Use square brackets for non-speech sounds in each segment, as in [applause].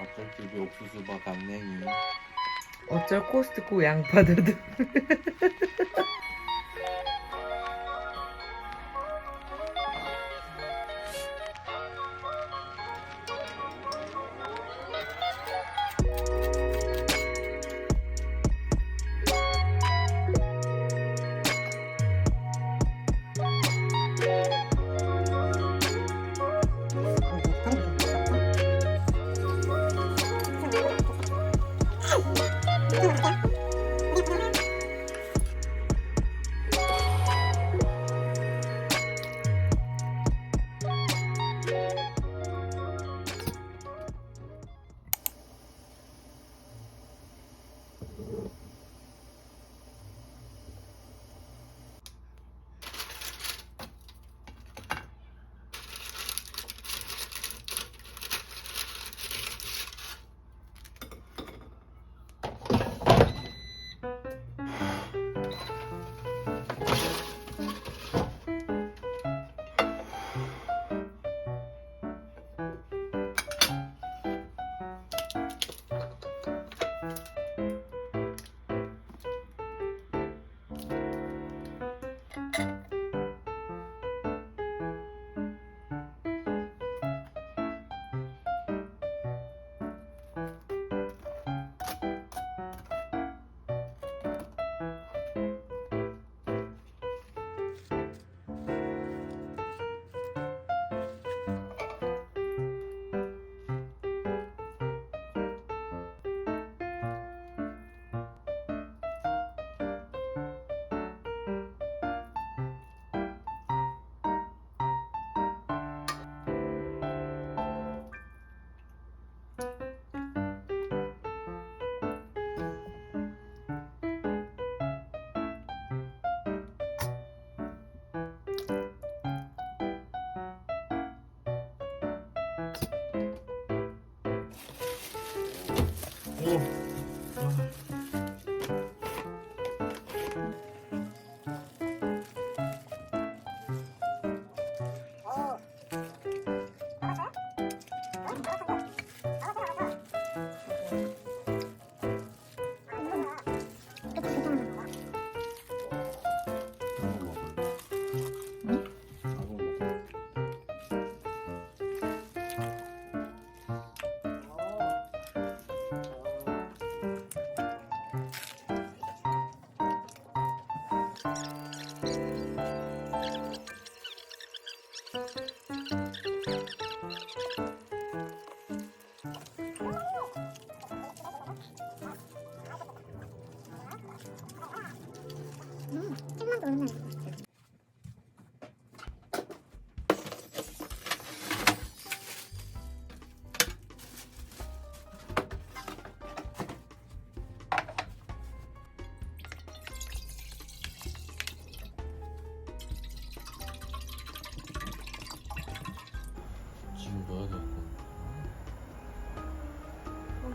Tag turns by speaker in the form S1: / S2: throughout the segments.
S1: 밥전집이 옥수수밥 감냉이.
S2: 어쩔 코스트코 양파들 [laughs] 도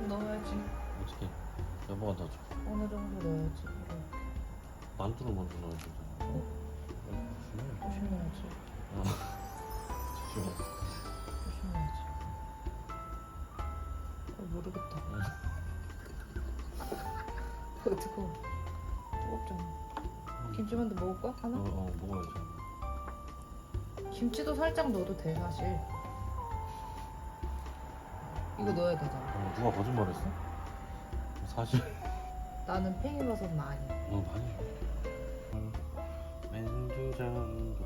S2: 넣어야지.
S1: 어떻게? 여보가 넣어줘
S2: 어느 정도 넣어야지.
S1: 만두를 먼저 넣어야 되잖아 어? 조심해
S2: 조심해야지.
S1: 어. 조심해
S2: 조심해야지. 어, 모르겠다.
S1: 응.
S2: 어 뜨거워. 뜨겁잖아. 김치만두 먹을 거야? 하나?
S1: 어, 어 먹어야지.
S2: 김치도 살짝 넣어도 돼 사실 이거 넣어야 되잖아
S1: 어, 누가 거짓말했어? 사실
S2: 나는 팽이버섯 많이
S1: 너 많이 줘 맨두장도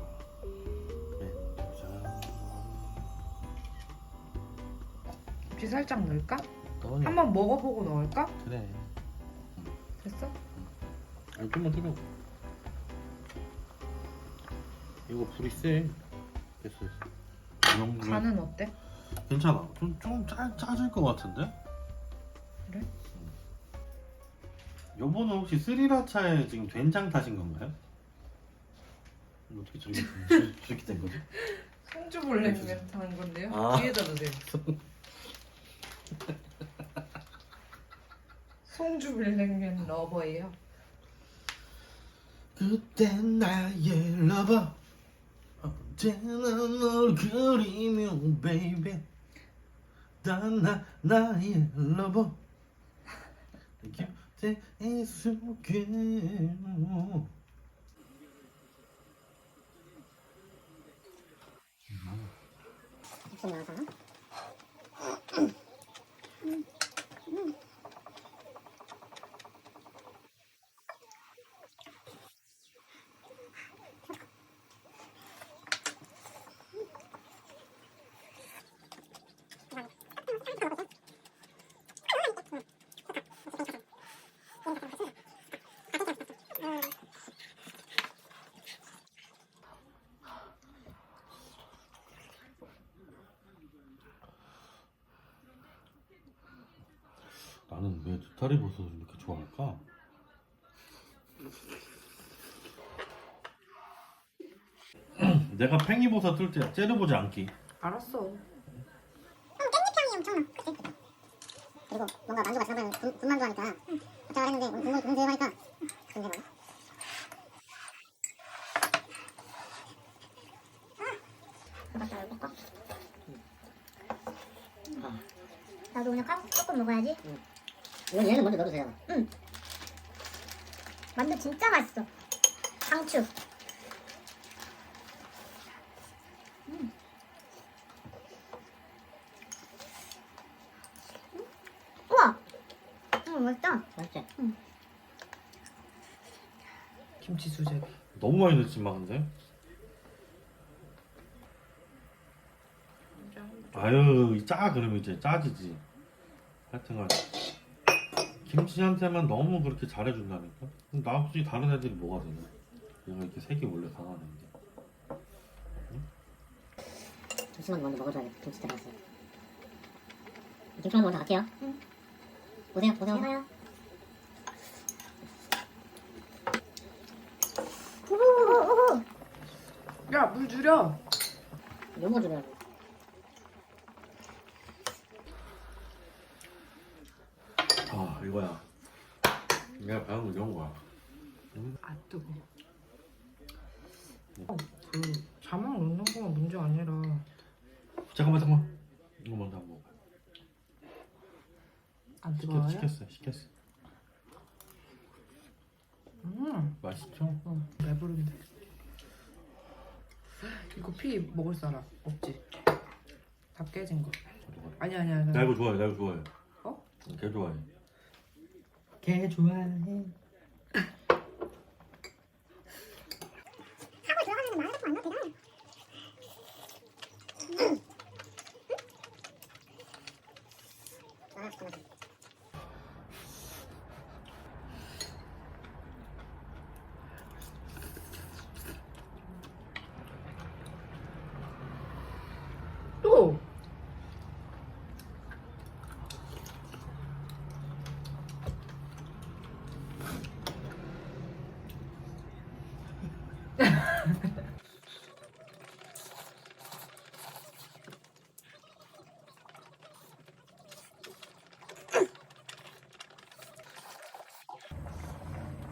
S1: 맨두장
S2: 김치 살짝 넣을까?
S1: 너는
S2: 한번 먹어보고 넣을까?
S1: 그래
S2: 됐어?
S1: 아니 좀만 끓여 이거 불이 세 됐어 됐어
S2: 간은 어때?
S1: 괜찮아 좀, 좀 짜, 짜질 것 같은데?
S2: 그래?
S1: 여보는 혹시 스리라차에 지금 된장 타신 건가요? 어떻게 저렇게, 저렇게- [laughs] 저렇게 된 거지?
S2: 송주볼냉면 하는 건데요?
S1: 아.
S2: 뒤에다 넣으세요 송주볼냉면 러버예요
S1: 그땐 나의 러버 언제나 널 그리며 baby. 나 나의 러버 곁에 있을게
S3: 좀 나와서
S1: 왜 느타리 버섯을 이렇게 좋아할까? [clears throat] 내가 팽이버섯 뜰 때 째려보지 않기
S2: 알았어.
S3: 깻잎향이 엄청나 그치? 그리고 뭔가 만두가 들어가면 군, 군만두 하니까 어쩌라 했는데 국물 군대로 하니까 군대로
S4: 나도 오늘 까 조금 먹어야지.
S3: 이건 얘는 먼저 넣어주세요
S4: 만두 진짜 맛있어. 상추. 음. 음. 우와. 음, 맛있다.
S3: 맛있지?
S2: 김치 수제비.
S1: 너무 많이 넣지 마 근데 아유 짜 그러면 이제 짜지지 하여튼간 김치한테만 너무 그렇게 잘해준다니까? 그럼 나 없이 다른 애들이 뭐가 되냐? 얘가 이렇게 색이 원래 강하는데
S3: 김치만 먼저 먹어줘야 돼. 김치 들어갔어요 김치만 먼저 갈게요.
S4: 응.
S3: 보세요 보세요.
S4: 제가요.
S2: 야, 물 줄여.
S3: 요거 줄여야 돼
S1: 아 이거야 내가 배운 거 이런 거야
S2: 아 뜨거. 어, 그 자막 넣는 건 문제 아니라
S1: 잠깐만 잠깐만 이거 먼저 한번 먹어
S2: 안
S1: 시켰,
S2: 뜨거워요?
S1: 시켰어 시켰어
S2: 음,
S1: 맛있죠?
S2: 어, 배부른데. 이거 피 먹을 사람 없지? 다 깨진 거. 아니 아니 아니.
S1: 나 이거 좋아해 나 이거 좋아해
S2: 어?
S1: 개 좋아해
S2: 개 좋아해.
S4: 하고 들어가면 말도 안 넣어도 되나?
S3: 아 잠깐만
S2: 또.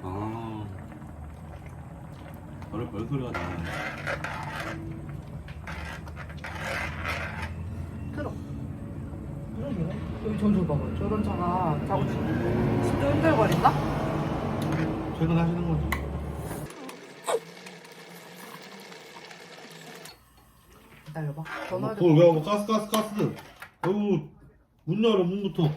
S1: 아 별의 별소리가 나네
S2: 틀어. 그러게. 여기 저저 봐봐. 저런 차가 타고 진짜 흔들거린다?
S1: 퇴근하시는 거지
S2: 기다려봐. 전화
S1: 그걸 왜 하고 가스 가스 가스 어우 문 열어 문부터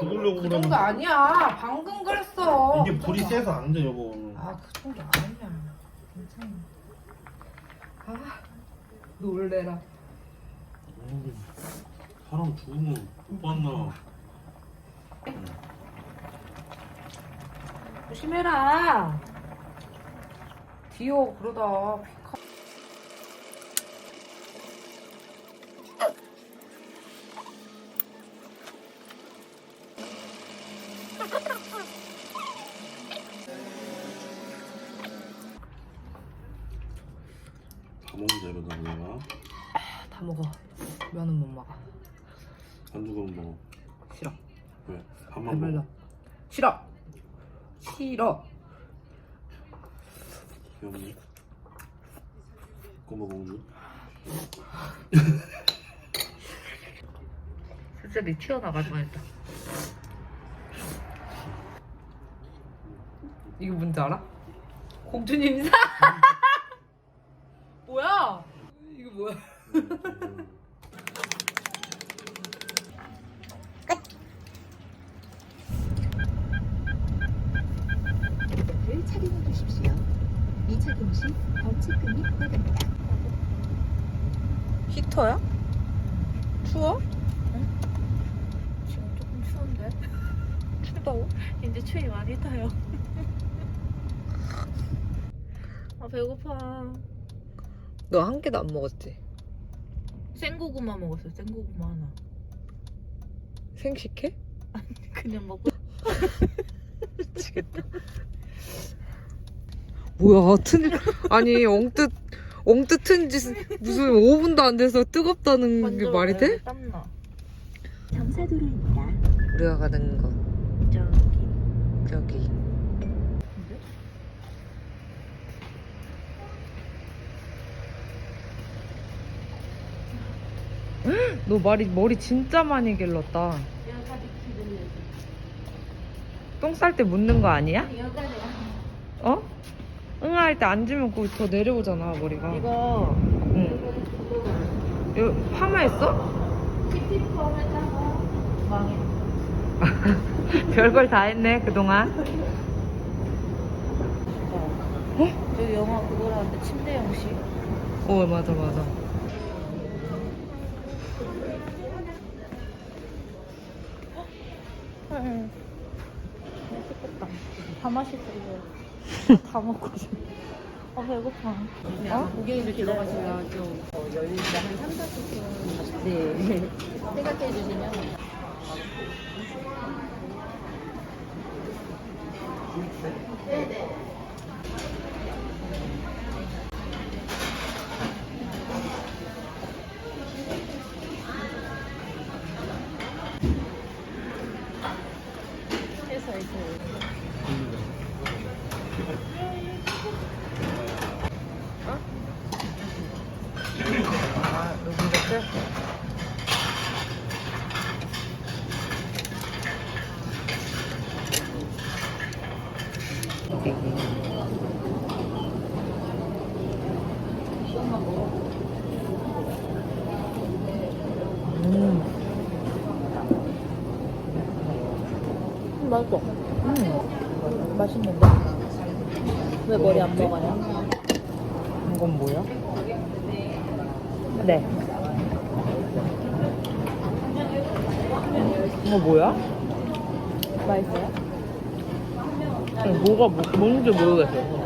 S1: 죽으려고
S2: 그
S1: 그러면
S2: 정도 아니야. 방금 그랬어.
S1: 이게
S2: 그
S1: 불이 세서 안 돼 여보
S2: 아, 그 정도 아니야. 괜찮아. 아, 놀래라.
S1: 어우, 사람 죽으면 못 봤나
S2: 조심해라. 귀여워, 그러다.
S1: 다 먹는다 이러다 내가
S2: 다 먹어. 면은 못 먹어.
S1: 안 죽으면 먹어
S2: 싫어.
S1: 왜? 밥만
S2: 배불러.
S1: 먹어
S2: 싫어. 싫어.
S1: 귀엽네 꼬마 공주
S5: 갑자기 튀어나갈 뻔했다. 이거 뭔지 알아? 공주님 인사. [laughs] 뭐야?
S6: 를 착용해 주십시오. 미착용 시 범칙금이 부과됩니다.
S5: 히터야? 추워? 지금 조금 추운데. [laughs] 춥다고? 이제 추위 많이 타요. [laughs] 아 배고파.
S2: 너 한 개도 안 먹었지?
S5: 생고구마 먹었어. 생고구마 하나.
S2: 생식해?
S5: 그냥 먹고.
S2: 미치겠다. 뭐야, 튼, 아니, 엉뜻, 엉뜻한 짓, 무슨 5분도 안 돼서 뜨겁다는 게 말이 돼?
S5: 땀나.
S6: 경사도로입니다.
S2: 우리가 가는 거,
S5: 저기.
S2: 저기. [gasps] 너 머리, 머리 진짜 많이 길렀다. 똥쌀 때 묻는 거 아니야? 어? 응아 할 때 앉으면 거기 더 내려오잖아, 머리가.
S5: 이거
S2: 응. 이거 파마했어? [laughs] 별걸 다 했네, 그동안.
S5: 저 영화 그거라는데 침대 형식.
S2: 어, 맞아, 맞아.
S5: 응. 맛있겠다. 다 맛있어 이거. 다 먹고 싶어. 아 배고파. 어?
S7: 고객님들 들어가시면 좀 어, 열리는데 한 3, 40분 네. [laughs] 생각해 주시면
S5: 해서 이제
S2: 아, 여기 이렇게? 음,
S5: 맛있어.
S2: 음,
S5: 맛있는데? 왜 머리 안 먹어요?
S2: 이건 뭐야? 네. 이거 뭐야?
S5: 맛있어요?
S2: 뭐가 뭐, 뭔지 모르겠어. 근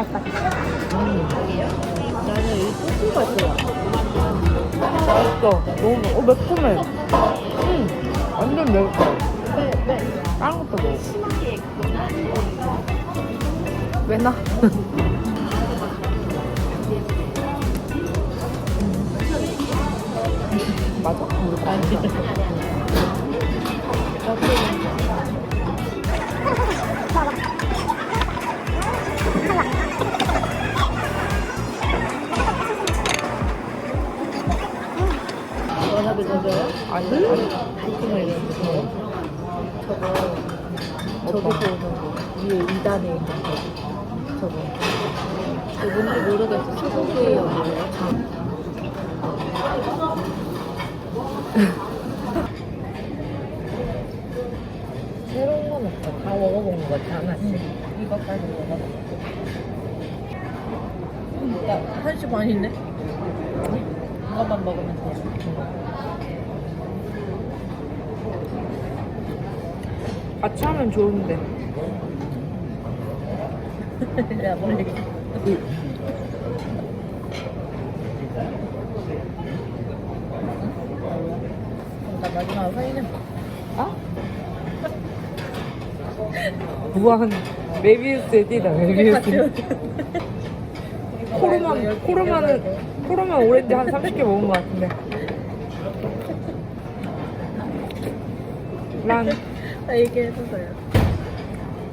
S8: 맛있거든.
S7: 나는 이 소스가 좋아.
S2: 맛있어. 너무, 어, 매콤해. 응. 완전 매워. 다른 것도 먹어. 왜 나? 맞아?
S7: 워낙에
S2: 아니,
S7: 이런 거. 저거 저기서 오는 거. 위에 2단에 있는 거. 저거. 저 뭔지 모르겠어. 참. 새로운 건 없어. 다 먹어본 거 같아. 하나씩. 이거까지 먹어봤어. 나 1시 반인데? 이것만 먹으면 돼.
S2: 같이 하면 좋은데. [laughs]
S7: 야, 멀리. 나 마지막으로 사인해.
S2: 무한 메비우스의 띠다, 메비우스. 코로만, 코로만은, 코로만 오렌지 한 30개 먹은 것 같은데. 란,
S7: 나 얘기해줬어요.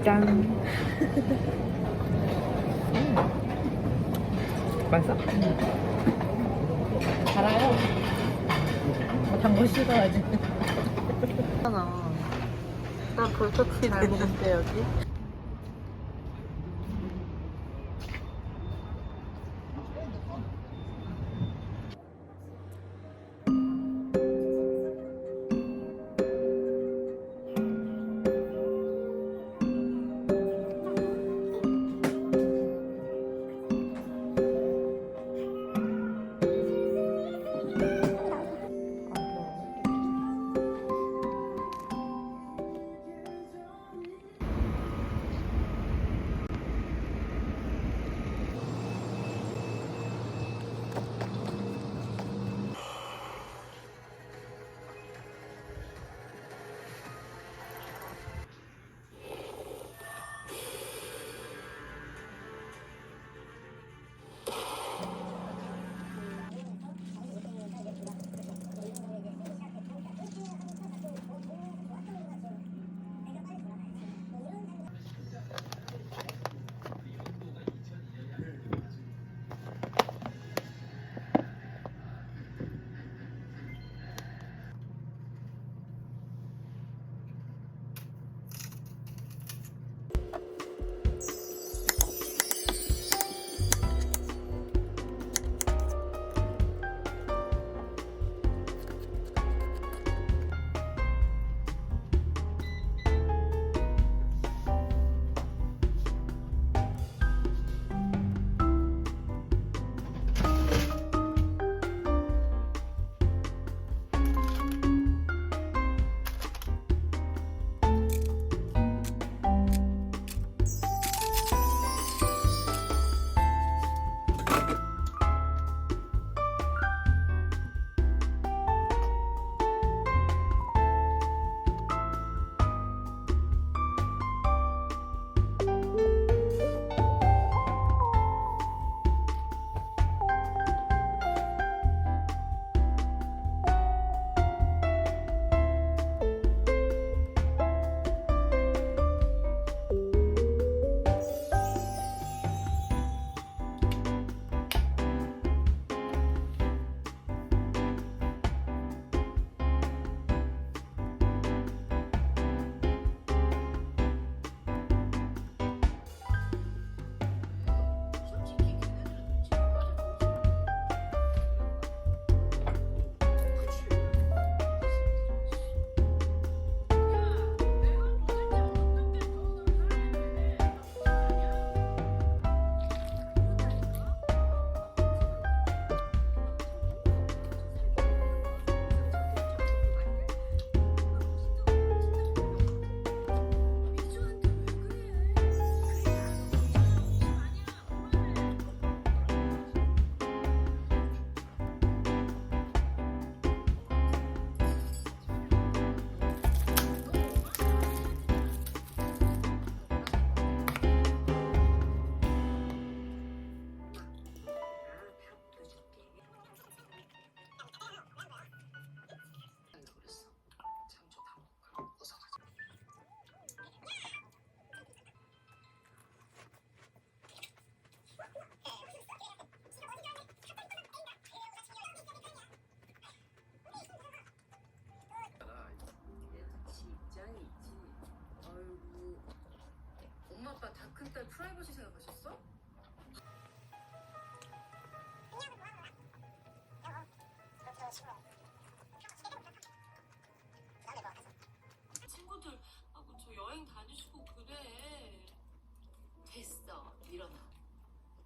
S2: 짠. 음. 맛있어?
S7: 달아요. 단거 싫어하지. 하나. 나 볼터치 잘 먹을게, 여기.
S5: 그때 프라이버시 생각하셨어? 친구들 하고 저 여행 다니시고 그래. 됐어. 일어나.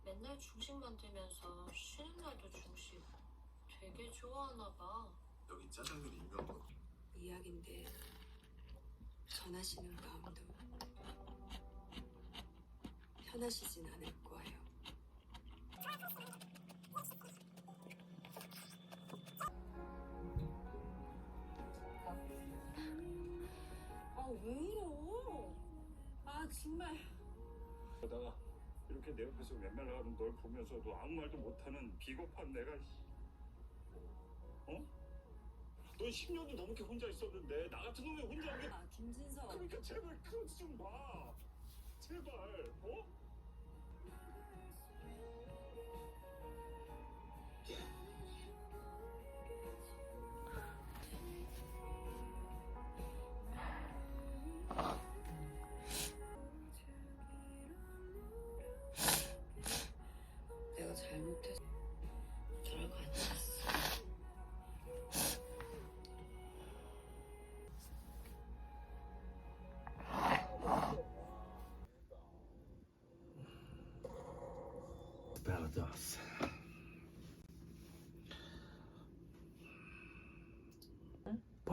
S5: 맨날 중식 만들면서 쉬는 날도 중식 되게 좋아하나 봐.
S9: 여기 짜장면이 유명한
S5: 이야기인데 전하시는 마음도 편하시진 않을 거예요. 아 왜 이러? 아 정말.
S10: 그러다가 이렇게 내 옆에서 외면하는 널 보면서도 아무 말도 못하는 비겁한 내가 어? 넌 10년도 넘게 혼자 있었는데 나 같은 놈이 혼자 오게
S5: 아 김진서.
S10: 그러니까 제발 그러지 좀 마 제발 어?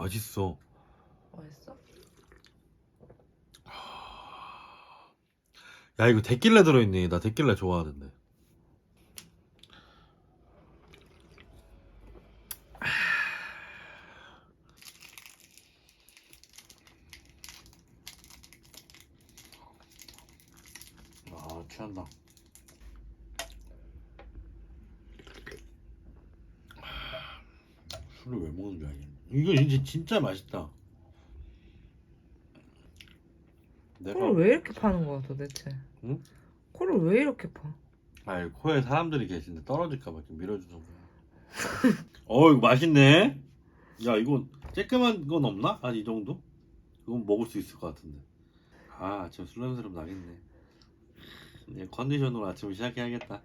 S1: 맛있어.
S2: 맛있어?
S1: 야 이거 데킬라 들어있네. 나 데킬라 좋아하는데. 아 취한다. 술을 왜 먹는 줄 알겠네. 이거 이제 진짜 맛있다. 내가
S2: 코를 왜 이렇게 파는 거야 도대체?
S1: 응?
S2: 코를 왜 이렇게 파?
S1: 아니 코에 사람들이 계신데 떨어질까봐 이렇게 밀어주는 거야. [laughs] 어 이거 맛있네. 야 이거 쬐끄만 건 없나? 한 이 정도? 이건 먹을 수 있을 것 같은데. 아 아침 술 냄새로 나겠네. 네, 컨디션으로 아침을 시작해야겠다.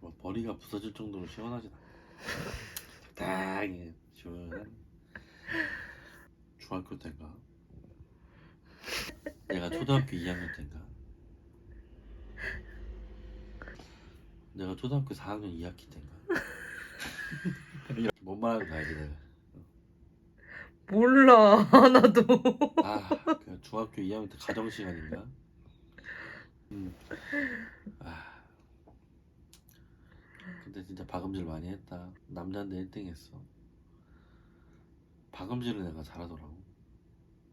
S1: 뭐 머리가 부서질 정도로 시원하진 않아. 적당히 시원한. 중학교 때인가? 내가 초등학교 2학년 때인가? 내가 초등학교 4학년 2학기 때인가? [laughs] 뭔 말하는 거야 내가
S2: 몰라 [laughs] 하나도.
S1: 아, 그 중학교 2학년 때 가정 시간인가? 음. 아. 근데 진짜 박음질 많이 했다. 남자인데 1등 했어. 박음질을 내가 잘하더라고.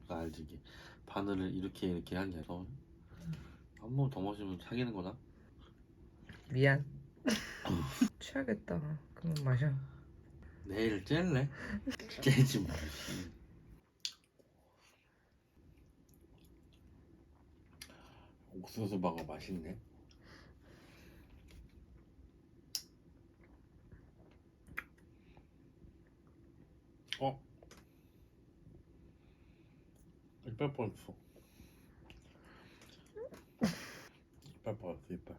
S1: 그거 알지? 이게 바늘을 이렇게 이렇게 한게 아니라 한번더 마시면 사귀는 거다.
S2: 미안. [laughs] 취하겠다. 그만 마셔.
S1: 내일 짤래? 째지 뭐. 옥수수 버거 맛있네. 어? 이빨 뻔했어. 이빨 뻔했어, 이빨.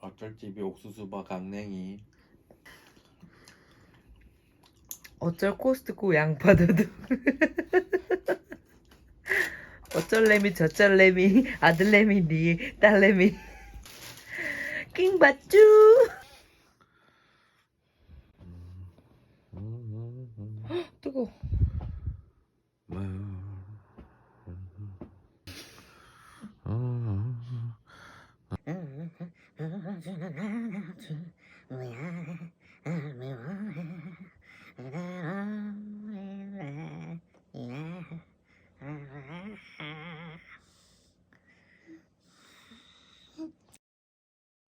S1: 어쩔 집이 옥수수바 강냉이
S2: 어쩔 코스트코 양파도둑. [laughs] 어쩔래미 저쩔래미 아들래미 니 딸래미 but two.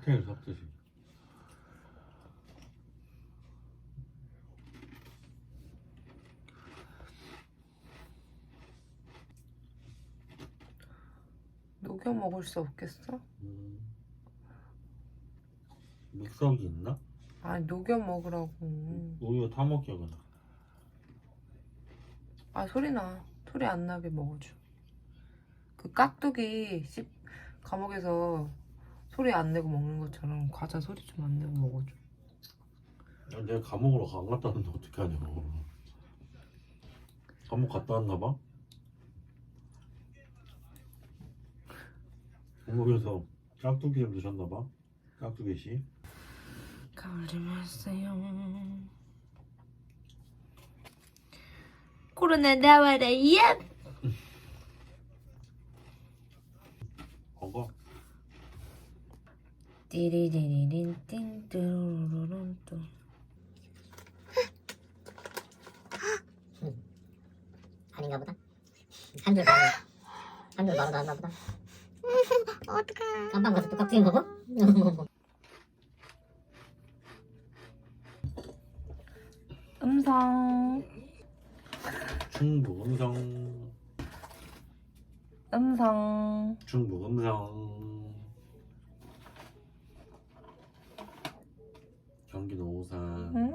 S2: 칵테일 섞듯이 녹여 먹을 수 없겠어?
S1: 음. 믹서기 있나?
S2: 아니 녹여 먹으라고
S1: 우유 다 먹게 그냥
S2: 아 소리 나 소리 안 나게 먹어줘 그 깍두기 씹 감옥에서 소리 안 내고 먹는 것처럼 과자 소리 좀 안 내고 먹어줘
S1: 야, 내가 감옥으로 안 갔다 왔는데 어떻게 하냐. 감옥 갔다 왔나 봐? 감옥에서 깍두기 좀 드셨나 봐? 깍두기 씨.
S2: 가을이면서요
S4: 코로나 나와라 예.
S1: 먹어.
S2: 띠리리리린 띵 뚜루루룬 뚜
S8: 아닌가 보다. 한줄 바로 한줄 바로 나왔나 보다. 어떡해. 깜빵 가서 똑같은 거고? [laughs]
S2: 음성
S1: 충북 음성.
S2: 음성
S1: 충북 음성. 경기도 오산.
S2: 음.